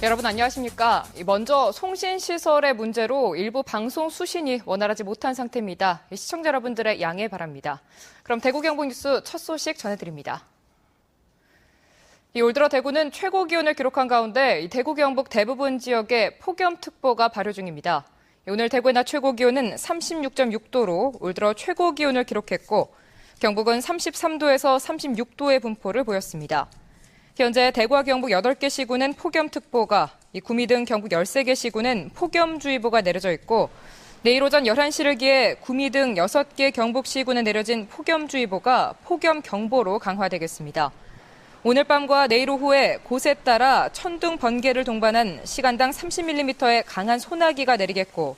여러분 안녕하십니까? 먼저 송신 시설의 문제로 일부 방송 수신이 원활하지 못한 상태입니다. 시청자 여러분들의 양해 바랍니다. 그럼 대구 경북 뉴스 첫 소식 전해드립니다. 올 들어 대구는 최고 기온을 기록한 가운데 대구 경북 대부분 지역에 폭염특보가 발효 중입니다. 오늘 대구의 낮 최고 기온은 36.6도로 올 들어 최고 기온을 기록했고 경북은 33도에서 36도의 분포를 보였습니다. 현재 대구와 경북 8개 시군은 폭염특보가, 구미 등 경북 13개 시군은 폭염주의보가 내려져 있고 내일 오전 11시를 기해 구미 등 6개 경북 시군에 내려진 폭염주의보가 폭염경보로 강화되겠습니다. 오늘 밤과 내일 오후에 곳에 따라 천둥 번개를 동반한 시간당 30mm의 강한 소나기가 내리겠고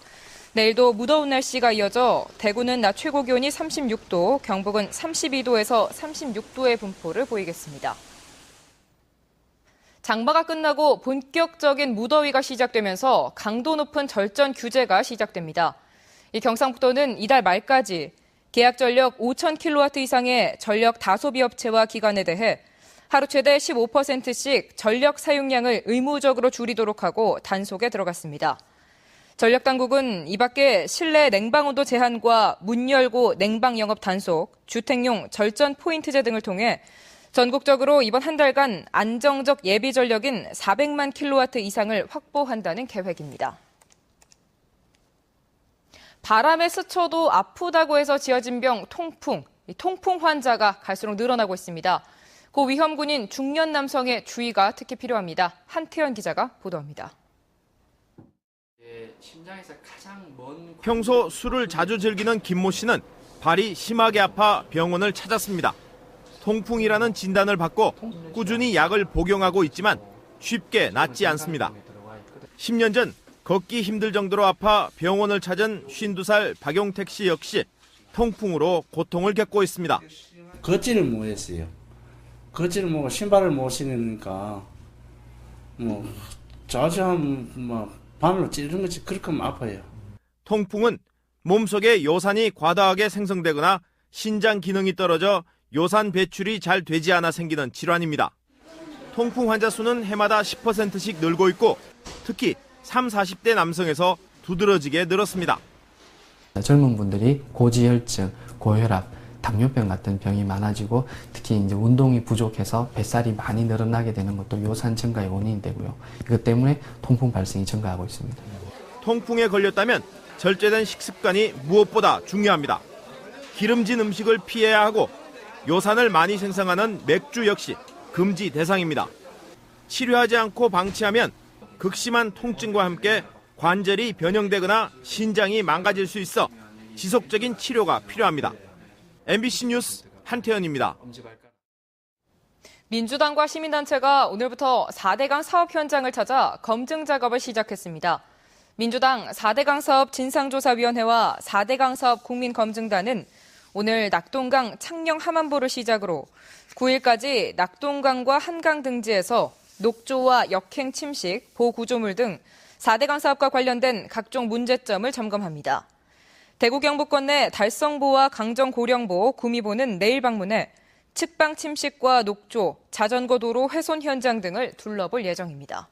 내일도 무더운 날씨가 이어져 대구는 낮 최고 기온이 36도, 경북은 32도에서 36도의 분포를 보이겠습니다. 장마가 끝나고 본격적인 무더위가 시작되면서 강도 높은 절전 규제가 시작됩니다. 이 경상북도는 이달 말까지 계약 전력 5,000kW 이상의 전력 다소비 업체와 기관에 대해 하루 최대 15%씩 전력 사용량을 의무적으로 줄이도록 하고 단속에 들어갔습니다. 전력 당국은 이 밖에 실내 냉방 온도 제한과 문 열고 냉방 영업 단속, 주택용 절전 포인트제 등을 통해 전국적으로 이번 한 달간 안정적 예비 전력인 400만 킬로와트 이상을 확보한다는 계획입니다. 바람에 스쳐도 아프다고 해서 지어진 병 통풍, 통풍 환자가 갈수록 늘어나고 있습니다. 고 위험군인 중년 남성의 주의가 특히 필요합니다. 한태현 기자가 보도합니다. 평소 술을 자주 즐기는 김모 씨는 발이 심하게 아파 병원을 찾았습니다. 통풍이라는 진단을 받고 꾸준히 약을 복용하고 있지만 쉽게 낫지 않습니다. 10년 전 걷기 힘들 정도로 아파 병원을 찾은 52살 박용택 씨 역시 통풍으로 고통을 겪고 있습니다. 걷지를 못했어요. 걷지를 못 신발을 못 신으니까 뭐 자주 한뭐 바늘로 찌르는 것이 그렇게 아파요. 통풍은 몸속에 요산이 과다하게 생성되거나 신장 기능이 떨어져 요산 배출이 잘 되지 않아 생기는 질환입니다. 통풍 환자 수는 해마다 10%씩 늘고 있고 특히 3, 40대 남성에서 두드러지게 늘었습니다. 젊은 분들이 고지혈증, 고혈압, 당뇨병 같은 병이 많아지고 특히 이제 운동이 부족해서 뱃살이 많이 늘어나게 되는 것도 요산 증가의 원인이 되고요. 이것 때문에 통풍 발생이 증가하고 있습니다. 통풍에 걸렸다면 절제된 식습관이 무엇보다 중요합니다. 기름진 음식을 피해야 하고 요산을 많이 생성하는 맥주 역시 금지 대상입니다. 치료하지 않고 방치하면 극심한 통증과 함께 관절이 변형되거나 신장이 망가질 수 있어 지속적인 치료가 필요합니다. MBC 뉴스 한태현입니다. 민주당과 시민단체가 오늘부터 4대강 사업 현장을 찾아 검증 작업을 시작했습니다. 민주당 4대강 사업 진상조사위원회와 4대강 사업 국민검증단은 오늘 낙동강 창녕 하만보를 시작으로 9일까지 낙동강과 한강 등지에서 녹조와 역행 침식, 보구조물 등 4대강 사업과 관련된 각종 문제점을 점검합니다. 대구 경북권 내 달성보와 강정 고령보, 구미보는 내일 방문해 측방 침식과 녹조, 자전거 도로 훼손 현장 등을 둘러볼 예정입니다.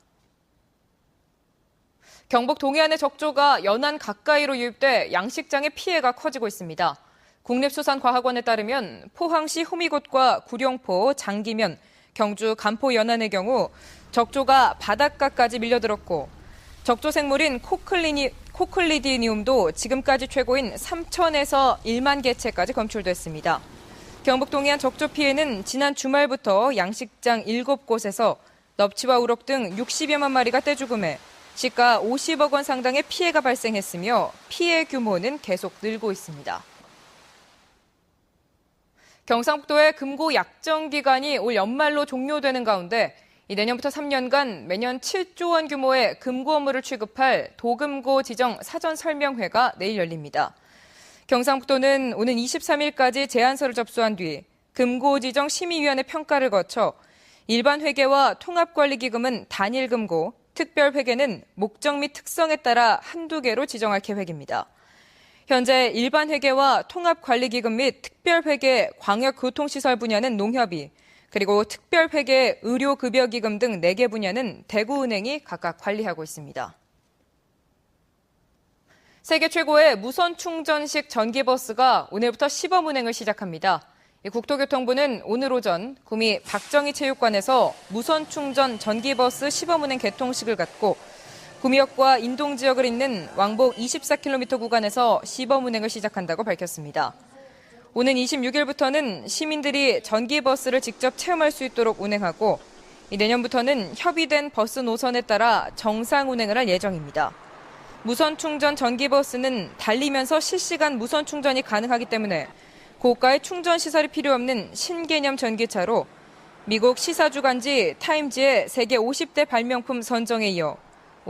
경북 동해안의 적조가 연안 가까이로 유입돼 양식장의 피해가 커지고 있습니다. 국립수산과학원에 따르면 포항시 호미곶과 구룡포, 장기면, 경주 간포 연안의 경우 적조가 바닷가까지 밀려들었고 적조 생물인 코클리니, 코클리디니움도 지금까지 최고인 3천에서 1만 개체까지 검출됐습니다. 경북 동해안 적조 피해는 지난 주말부터 양식장 7곳에서 넙치와 우럭 등 60여만 마리가 떼죽음해 시가 50억 원 상당의 피해가 발생했으며 피해 규모는 계속 늘고 있습니다. 경상북도의 금고 약정 기간이 올 연말로 종료되는 가운데 내년부터 3년간 매년 7조 원 규모의 금고 업무를 취급할 도금고 지정 사전 설명회가 내일 열립니다. 경상북도는 오는 23일까지 제안서를 접수한 뒤 금고 지정 심의위원회 평가를 거쳐 일반 회계와 통합관리기금은 단일 금고, 특별 회계는 목적 및 특성에 따라 한두 개로 지정할 계획입니다. 현재 일반 회계와 통합관리기금 및 특별회계 광역교통시설 분야는 농협이, 그리고 특별회계, 의료급여기금 등 4개 분야는 대구은행이 각각 관리하고 있습니다. 세계 최고의 무선 충전식 전기버스가 오늘부터 시범 운행을 시작합니다. 국토교통부는 오늘 오전 구미 박정희 체육관에서 무선 충전 전기버스 시범 운행 개통식을 갖고 구미역과 인동 지역을 잇는 왕복 24km 구간에서 시범 운행을 시작한다고 밝혔습니다. 오는 26일부터는 시민들이 전기버스를 직접 체험할 수 있도록 운행하고 내년부터는 협의된 버스 노선에 따라 정상 운행을 할 예정입니다. 무선 충전 전기버스는 달리면서 실시간 무선 충전이 가능하기 때문에 고가의 충전 시설이 필요 없는 신개념 전기차로 미국 시사주간지 타임즈의 세계 50대 발명품 선정에 이어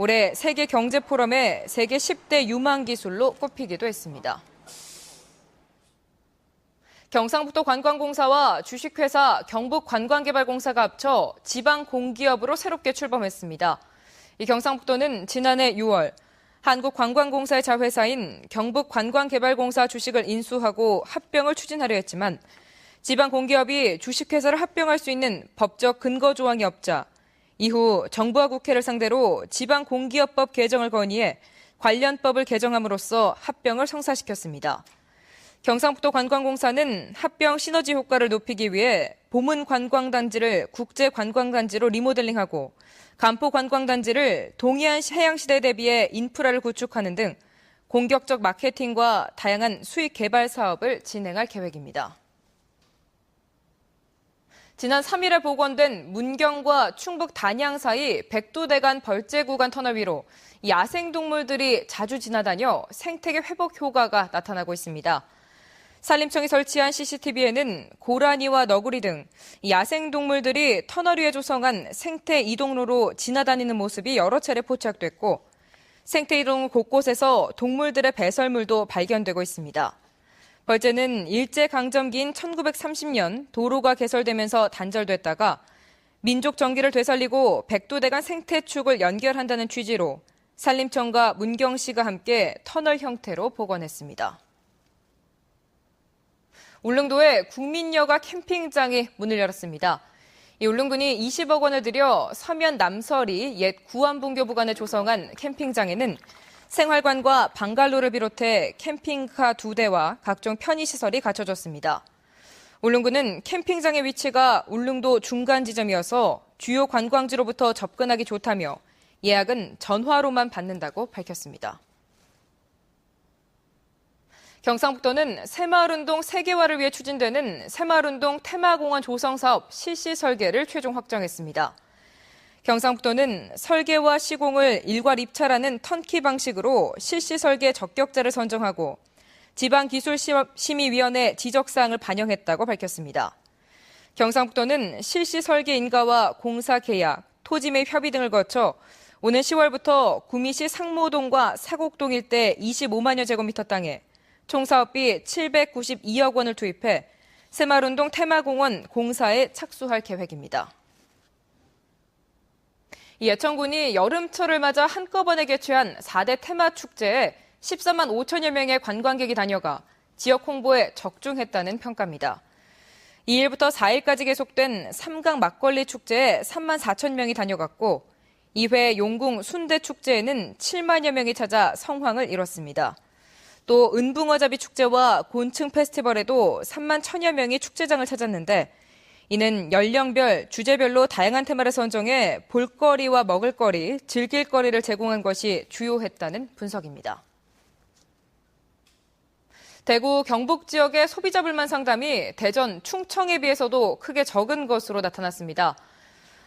올해 세계 경제 포럼의 세계 10대 유망 기술로 꼽히기도 했습니다. 경상북도 관광공사와 주식회사 경북관광개발공사가 합쳐 지방 공기업으로 새롭게 출범했습니다. 이 경상북도는 지난해 6월 한국관광공사의 자회사인 경북관광개발공사 주식을 인수하고 합병을 추진하려 했지만 지방 공기업이 주식회사를 합병할 수 있는 법적 근거 조항이 없자 이후 정부와 국회를 상대로 지방 공기업법 개정을 건의해 관련법을 개정함으로써 합병을 성사시켰습니다. 경상북도 관광공사는 합병 시너지 효과를 높이기 위해 보문 관광단지를 국제 관광단지로 리모델링하고 간포 관광단지를 동해안 해양시대 대비해 인프라를 구축하는 등 공격적 마케팅과 다양한 수익 개발 사업을 진행할 계획입니다. 지난 3일에 복원된 문경과 충북 단양 사이 백두대간 벌제 구간 터널 위로 야생동물들이 자주 지나다녀 생태계 회복 효과가 나타나고 있습니다. 산림청이 설치한 CCTV에는 고라니와 너구리 등 야생동물들이 터널 위에 조성한 생태 이동로로 지나다니는 모습이 여러 차례 포착됐고 생태 이동 곳곳에서 동물들의 배설물도 발견되고 있습니다. 벌제는 일제강점기인 1930년 도로가 개설되면서 단절됐다가 민족 정기를 되살리고 백두대간 생태축을 연결한다는 취지로 산림청과 문경시가 함께 터널 형태로 복원했습니다. 울릉도에 국민여가 캠핑장이 문을 열었습니다. 이 울릉군이 20억 원을 들여 서면 남설이 옛 구안분교 부관에 조성한 캠핑장에는 생활관과 방갈로를 비롯해 캠핑카 두 대와 각종 편의시설이 갖춰졌습니다. 울릉군은 캠핑장의 위치가 울릉도 중간 지점이어서 주요 관광지로부터 접근하기 좋다며 예약은 전화로만 받는다고 밝혔습니다. 경상북도는 새마을운동 세계화를 위해 추진되는 새마을운동 테마공원 조성 사업 실시 설계를 최종 확정했습니다. 경상북도는 설계와 시공을 일괄 입찰하는 턴키 방식으로 실시 설계 적격자를 선정하고 지방기술심의위원회 지적사항을 반영했다고 밝혔습니다. 경상북도는 실시 설계 인가와 공사 계약, 토지 매 협의 등을 거쳐 오는 10월부터 구미시 상모동과 사곡동 일대 25만여 제곱미터 땅에 총 사업비 792억 원을 투입해 새마을운동 테마공원 공사에 착수할 계획입니다. 예천군이 여름철을 맞아 한꺼번에 개최한 4대 테마 축제에 14만 5천여 명의 관광객이 다녀가 지역 홍보에 적중했다는 평가입니다. 2일부터 4일까지 계속된 삼강 막걸리 축제에 3만 4천 명이 다녀갔고 2회 용궁 순대 축제에는 7만여 명이 찾아 성황을 이뤘습니다. 또 은붕어잡이 축제와 곤충 페스티벌에도 3만 천여 명이 축제장을 찾았는데 이는 연령별, 주제별로 다양한 테마를 선정해 볼거리와 먹을거리, 즐길거리를 제공한 것이 주요했다는 분석입니다. 대구 경북 지역의 소비자 불만 상담이 대전 충청에 비해서도 크게 적은 것으로 나타났습니다.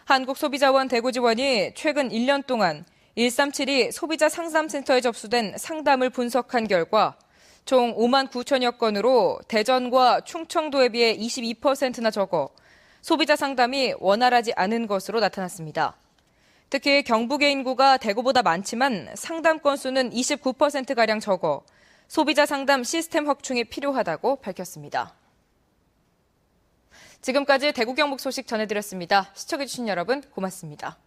한국소비자원 대구지원이 최근 1년 동안 137이 소비자 상담센터에 접수된 상담을 분석한 결과 총 5만 9천여 건으로 대전과 충청도에 비해 22%나 적어 소비자 상담이 원활하지 않은 것으로 나타났습니다. 특히 경북의 인구가 대구보다 많지만 상담 건수는 29%가량 적어 소비자 상담 시스템 확충이 필요하다고 밝혔습니다. 지금까지 대구 경북 소식 전해드렸습니다. 시청해주신 여러분 고맙습니다.